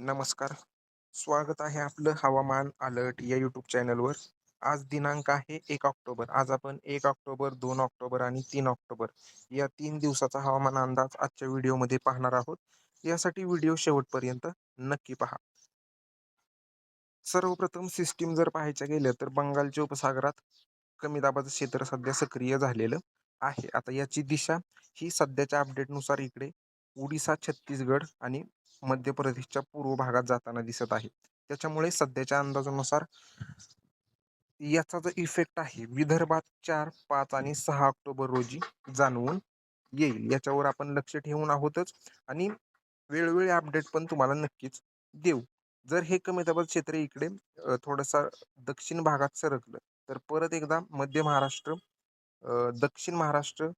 नमस्कार. स्वागत आहे आपलं हवामान अलर्ट या यूट्यूब चॅनलवर. आज दिनांक आहे एक ऑक्टोबर. आज आपण एक ऑक्टोबर, दोन ऑक्टोबर आणि तीन ऑक्टोबर या तीन दिवसाचा हवामान अंदाज आजच्या व्हिडिओमध्ये पाहणार आहोत. यासाठी व्हिडिओ शेवटपर्यंत नक्की पहा. सर्वप्रथम सिस्टीम जर पाहायच्या गेल्या तर बंगालच्या उपसागरात कमी दाबाचं क्षेत्र सध्या सक्रिय झालेलं आहे. आता याची दिशा ही सध्याच्या अपडेटनुसार इकडे ओडिसा, छत्तीसगड आणि मध्य प्रदेशच्या पूर्व भागात जाताना दिसत आहे. त्याच्यामुळे सध्याच्या अंदाजानुसार याचा जो इफेक्ट आहे विदर्भात चार, पाच आणि सहा ऑक्टोबर रोजी जाणवून येईल. याच्यावर आपण लक्ष ठेवून आहोतच आणि वेळोवेळी अपडेट पण तुम्हाला नक्कीच देऊ. जर हे कमी दाबाचं क्षेत्र इकडे थोडंसं दक्षिण भागात सरकलं तर परत एकदा मध्य महाराष्ट्र, दक्षिण महाराष्ट्र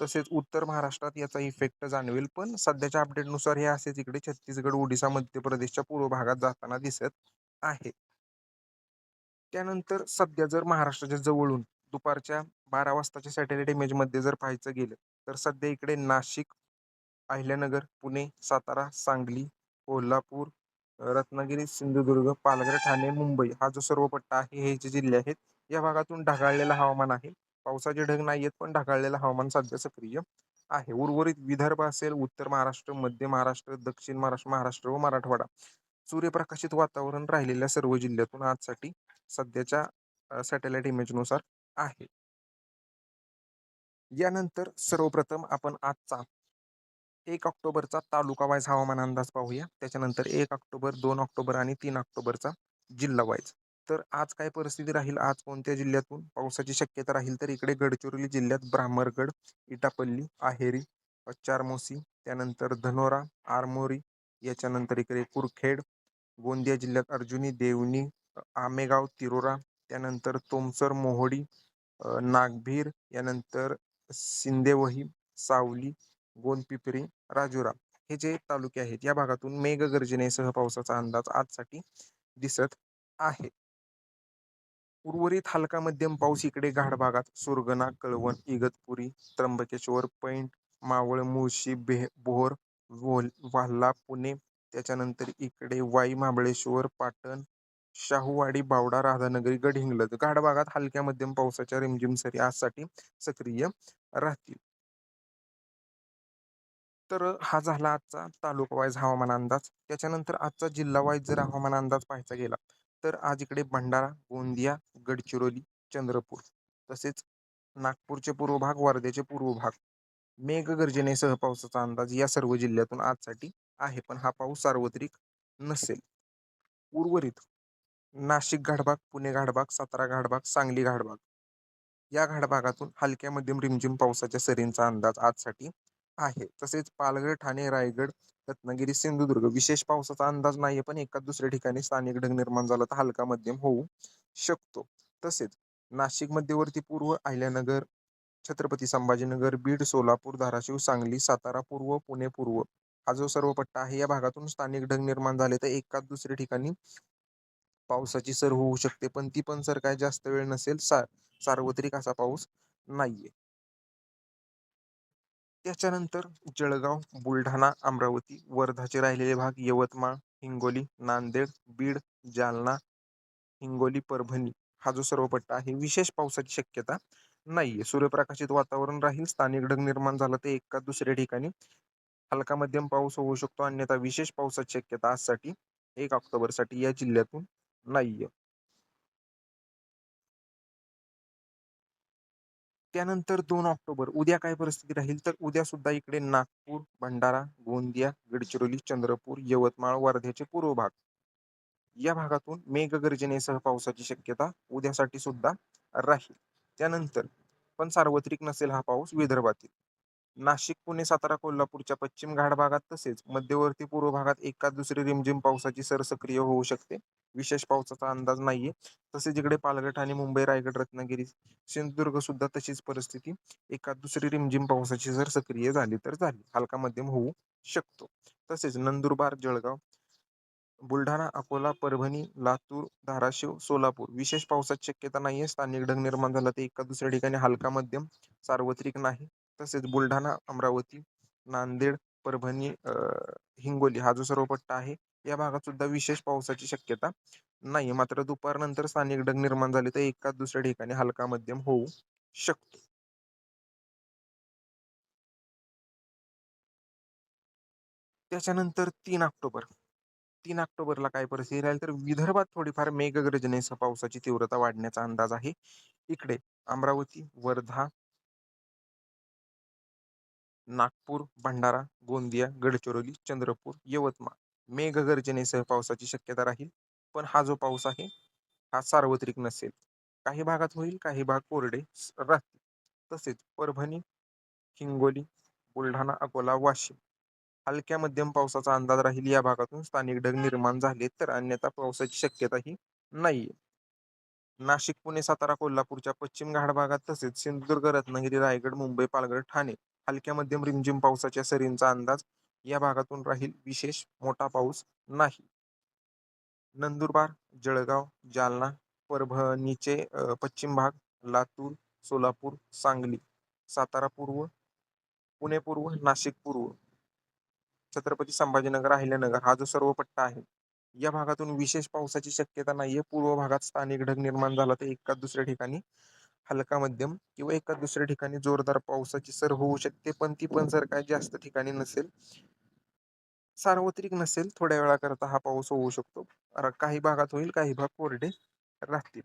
तसेच उत्तर महाराष्ट्रात याचा इफेक्ट जाणवेल. पण सध्याच्या अपडेटनुसार हे असेच इकडे छत्तीसगड, ओडिसा, मध्य प्रदेशच्या पूर्व भागात जाताना दिसत आहे. त्यानंतर सध्या जर महाराष्ट्राच्या जवळून दुपारच्या बारा वाजताच्या सॅटेलाइट इमेजमध्ये जर पाहायचं गेलं तर सध्या इकडे नाशिक, अहिल्यानगर, पुणे, सातारा, सांगली, कोल्हापूर, रत्नागिरी, सिंधुदुर्ग, पालघर, ठाणे, मुंबई हा जो सर्व पट्टा आहे हे जे जिल्हे आहेत या भागातून ढगाळलेलं हवामान आहे. पावसाचे ढग नाही आहेत पण ढगाळलेलं हवामान सध्या सक्रिय आहे. उर्वरित विदर्भ असेल, उत्तर महाराष्ट्र, मध्य महाराष्ट्र, दक्षिण महाराष्ट्र, महाराष्ट्र व मराठवाडा सूर्यप्रकाशित वातावरण राहिलेल्या सर्व जिल्ह्यातून आजसाठी सध्याच्या सॅटेलाइट इमेजनुसार आहे. यानंतर सर्वप्रथम आपण आजचा एक ऑक्टोबरचा तालुका वाईज हवामान अंदाज पाहूया. त्याच्यानंतर एक ऑक्टोबर, दोन ऑक्टोबर आणि तीन ऑक्टोबरचा जिल्हा वाईज. तर आज काय परिस्थिती राहील, आज कोणत्या जिल्ह्यातून पावसाची शक्यता राहील तर इकडे गडचिरोली जिल्ह्यात ब्राह्मरगड इटापल्ली, अहेरी, चारमोसी, त्यानंतर धनोरा, आरमोरी, याच्यानंतर इकडे कुरखेड, गोंदिया जिल्ह्यात अर्जुनी, देवणी, आमेगाव, तिरोरा, त्यानंतर तोमसर, मोहोडी, नागभीर, यानंतर सिंदेवही, सावली, गोंदपिपरी, राजुरा हे जे तालुके आहेत या भागातून मेघगर्जनेसह पावसाचा अंदाज आजसाठी दिसत आहे. उर्वरित हलका मध्यम पाऊस इकडे घाट भागात सुरगणा, कळवण, इगतपुरी, त्र्यंबकेश्वर, पैंट मावळ, मुळशी, बोर, वाल्हा, पुणे, त्याच्यानंतर इकडे वाई, महाबळेश्वर, पाटण, शाहूवाडी, बावडा, राधानगरी, गडहिंग्लज घाट भागात हलक्या मध्यम पावसाच्या रिमझिम सरी आजसाठी सक्रिय राहतील. तर हा झाला आजचा तालुका वाईज हवामान अंदाज. त्याच्यानंतर आजचा जिल्हा वाईज जर हवामान अंदाज पाहायचा गेला तर आज इकडे भंडारा, गोंदिया, गडचिरोली, चंद्रपूर तसेच नागपूरचे पूर्व भाग, वर्ध्याचे पूर्व भाग मेघगर्जनेसह पावसाचा अंदाज या सर्व जिल्ह्यातून आजसाठी आहे. पण हा पाऊस सार्वत्रिक नसेल. उर्वरित नाशिक घाटभाग, पुणे घाटभाग, सातारा घाटभाग, सांगली घाटभाग या घाटभागातून हलक्या मध्यम रिमझिम पावसाच्या सरींचा अंदाज आजसाठी आहे. तसेच पालघर, ठाणे, रायगड, रत्नागिरी, सिंधुदुर्ग विशेष पावसाचा अंदाज नाही पण एका दुसऱ्या ठिकाणी स्थानिक ढग निर्माण झाला तर हलका मध्यम होऊ शकतो. तसेच नाशिक मध्यवर्ती पूर्व, अहिल्यानगर, छत्रपती संभाजीनगर, बीड, सोलापूर, धाराशिव, सांगली, सातारा पूर्व, पुणे पूर्व हा जो सर्व पट्टा आहे या भागातून स्थानिक ढग निर्माण झाले तर एका दुसऱ्या ठिकाणी पावसाची सर होऊ शकते. पण ती पण सर काय जास्त वेळ नसेल. सार्वत्रिक असा पाऊस नाहीये. त्याच्यानंतर जळगाव, बुलढाणा, अमरावती, वर्धाचे राहिलेले भाग, यवतमाळ, हिंगोली, नांदेड, बीड, जालना, हिंगोली, परभणी हा जो सर्व पट्टा आहे विशेष पावसाची शक्यता नाहीये. सूर्यप्रकाशित वातावरण राहील. स्थानिक ढग निर्माण झालं तर एका दुसऱ्या ठिकाणी हलका मध्यम पाऊस होऊ शकतो. अन्यथा विशेष पावसाची शक्यता आजसाठी एक ऑक्टोबरसाठी या जिल्ह्यातून नाहीये. त्यानंतर दोन ऑक्टोबर उद्या काय परिस्थिती राहील तर उद्या सुद्धा इकडे नागपूर, भंडारा, गोंदिया, गडचिरोली, चंद्रपूर, यवतमाळ, वर्ध्याचे पूर्व भाग या भागातून मेघगर्जनेसह पावसाची शक्यता उद्यासाठी सुद्धा राहील. त्यानंतर पण सार्वत्रिक नसेल हा पाऊस विदर्भातील नाशिक, पुणे, सातारा, कोल्हापूरच्या पश्चिम घाट भागात तसेच मध्यवर्ती पूर्व भागात एका दुसरी रिमझिम पावसाची सर सक्रिय होऊ शकते. विशेष पावसाचा अंदाज नाहीये. तसेच इकडे पालघर, ठाणे, मुंबई, रायगड, रत्नागिरी, सिंधुदुर्ग सुद्धा तशीच परिस्थिती एका दुसरी रिमझिम पावसाची सर सक्रिय झाली तर झाली. हलका मध्यम होऊ शकतो. तसेच नंदुरबार, जळगाव, बुलढाणा, अकोला, परभणी, लातूर, धाराशिव, सोलापूर विशेष पावसाची शक्यता नाहीये. स्थानिक ढग निर्माण झाला तर एका दुसऱ्या ठिकाणी हलका मध्यम, सार्वत्रिक नाही. तसेच बुलढाणा, अमरावती, नांदेड, परभणी, हिंगोली हा जो सर्व पट्टा आहे या भागात सुद्धा विशेष पावसाची शक्यता नाही. मात्र दुपारनंतर स्थानिक ढग निर्माण झाले तर एकाच दुसऱ्या ठिकाणी हलका मध्यम होऊ शकतो. त्याच्यानंतर तीन ऑक्टोबर. तीन ऑक्टोबरला काय परिस्थिती राहील तर विदर्भात थोडीफार मेघगर्जनेसह पावसाची तीव्रता वाढण्याचा अंदाज आहे. इकडे अमरावती वर्धा नागपूर भंडारा गोंदिया गडचिरोली चंद्रपूर यवतमाळ. मेघगर्जनेसह पावसाची शक्यता राहील पण हा जो पाऊस आहे हा सार्वत्रिक नसेल. काही भागात होईल काही भाग कोरडे राहतील. तसेच परभणी हिंगोली बुलढाणा अकोला वाशिम. हलक्या मध्यम पावसाचा अंदाज राहील या भागातून स्थानिक ढग निर्माण झाले तर अन्यथा पावसाची शक्यताही नाहीये. नाशिक पुणे सातारा कोल्हापूरच्या पश्चिम घाट भागात तसेच सिंधुदुर्ग रत्नागिरी रायगड मुंबई पालघर ठाणे हलक्या मध्यम रिमझिम पावसाच्या सरींचा अंदाज या भागातून राहील विशेष मोठा पाऊस नाही. नंदुरबार जळगाव जालना परभणीचे पश्चिम भाग लातूर सोलापूर सांगली सातारा पूर्व पुणे पूर्व नाशिक पूर्व छत्रपती संभाजीनगर अहिल्यानगर हा जो सर्व पट्टा आहे या भागातून विशेष पावसाची शक्यता नाहीये. पूर्व भागात स्थानिक ढग निर्माण झाला तर एका दुसऱ्या ठिकाणी हलका मध्यम किंवा एका दुसऱ्या ठिकाणी जोरदार पावसाची सर होऊ शकते पण ती पण सर काय जास्त ठिकाणी नसेल सार्वत्रिक नसेल थोड्या वेळाकरता हा पाऊस होऊ शकतो. काही भागात होईल काही भाग कोरडे राहतील.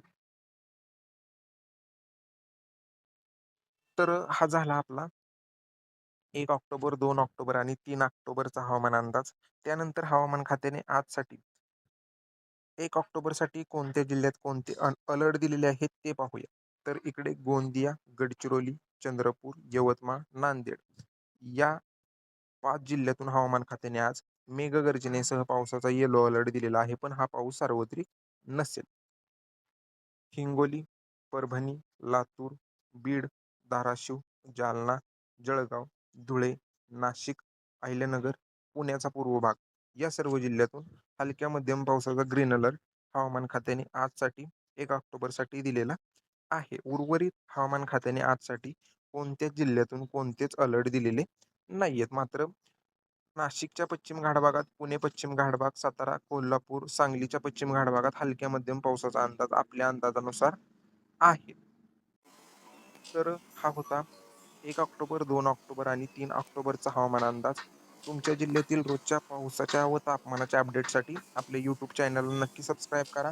तर हा झाला आपला एक ऑक्टोबर दोन ऑक्टोबर आणि तीन ऑक्टोबरचा हवामान अंदाज. त्यानंतर हवामान खात्याने आजसाठी एक ऑक्टोबरसाठी कोणत्या जिल्ह्यात कोणते अलर्ट दिलेले आहेत ते पाहूया. तर इकडे गोंदिया गडचिरोली चंद्रपूर यवतमाळ नांदेड. या पाच जिल्ह्यातून हवामान खात्याने आज मेघगर्जनेसह पावसाचा येलो अलर्ट दिलेला आहे. पण हा पाऊस सार्वत्रिक नसेल. हिंगोली परभणी लातूर बीड धाराशिव जालना जळगाव धुळे नाशिक अहिल्यानगर पुण्याचा पूर्व भाग या सर्व जिल्ह्यातून हलक्या मध्यम पावसाचा ग्रीन अलर्ट हवामान खात्याने आजसाठी एक ऑक्टोबरसाठी दिलेला आहे. उर्वरित हवामान खात्याने आजसाठी कोणत्याच जिल्ह्यातून कोणतेच अलर्ट दिलेले नाहीयेत. मात्र नाशिकच्या पश्चिम घाटभागात पुणे पश्चिम घाटभाग सातारा कोल्हापूर सांगलीच्या पश्चिम घाटभागात हलक्या मध्यम पावसाचा अंदाज आपल्या अंदाजानुसार आहे. तर हा होता एक ऑक्टोबर दोन ऑक्टोबर आणि तीन ऑक्टोबरचा हवामान अंदाज. तुमच्या जिल्ह्यातील रोजच्या पावसाच्या व तापमानाच्या अपडेटसाठी आपले यूट्यूब चॅनल नक्की सबस्क्राईब करा.